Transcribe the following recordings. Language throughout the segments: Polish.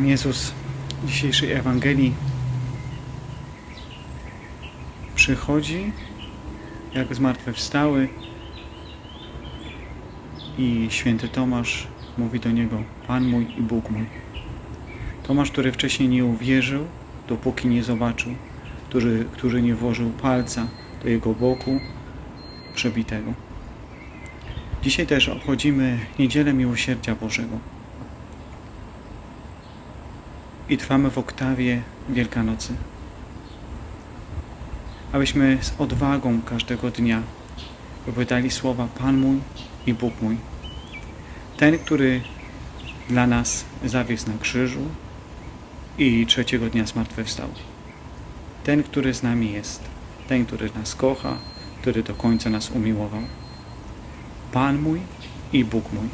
Jezus w dzisiejszej Ewangelii przychodzi jak zmartwychwstały i święty Tomasz mówi do niego Pan mój i Bóg mój. Tomasz, który wcześniej nie uwierzył, dopóki nie zobaczył, który, który nie włożył palca do jego boku przebitego. Dzisiaj też obchodzimy Niedzielę Miłosierdzia Bożego. I trwamy w oktawie Wielkanocy. Abyśmy z odwagą każdego dnia wypowiadali słowa Pan mój i Bóg mój. Ten, który dla nas zawisł na krzyżu i trzeciego dnia zmartwychwstał. Ten, który z nami jest. Ten, który nas kocha, który do końca nas umiłował. Pan mój i Bóg mój.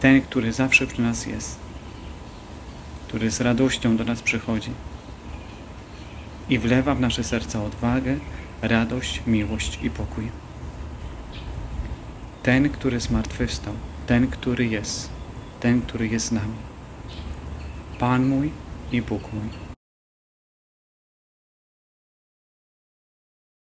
Ten, który zawsze przy nas jest. Który z radością do nas przychodzi i wlewa w nasze serca odwagę, radość, miłość i pokój. Ten, który zmartwychwstał, ten, który jest, ten, który jest z nami. Pan mój i Bóg mój.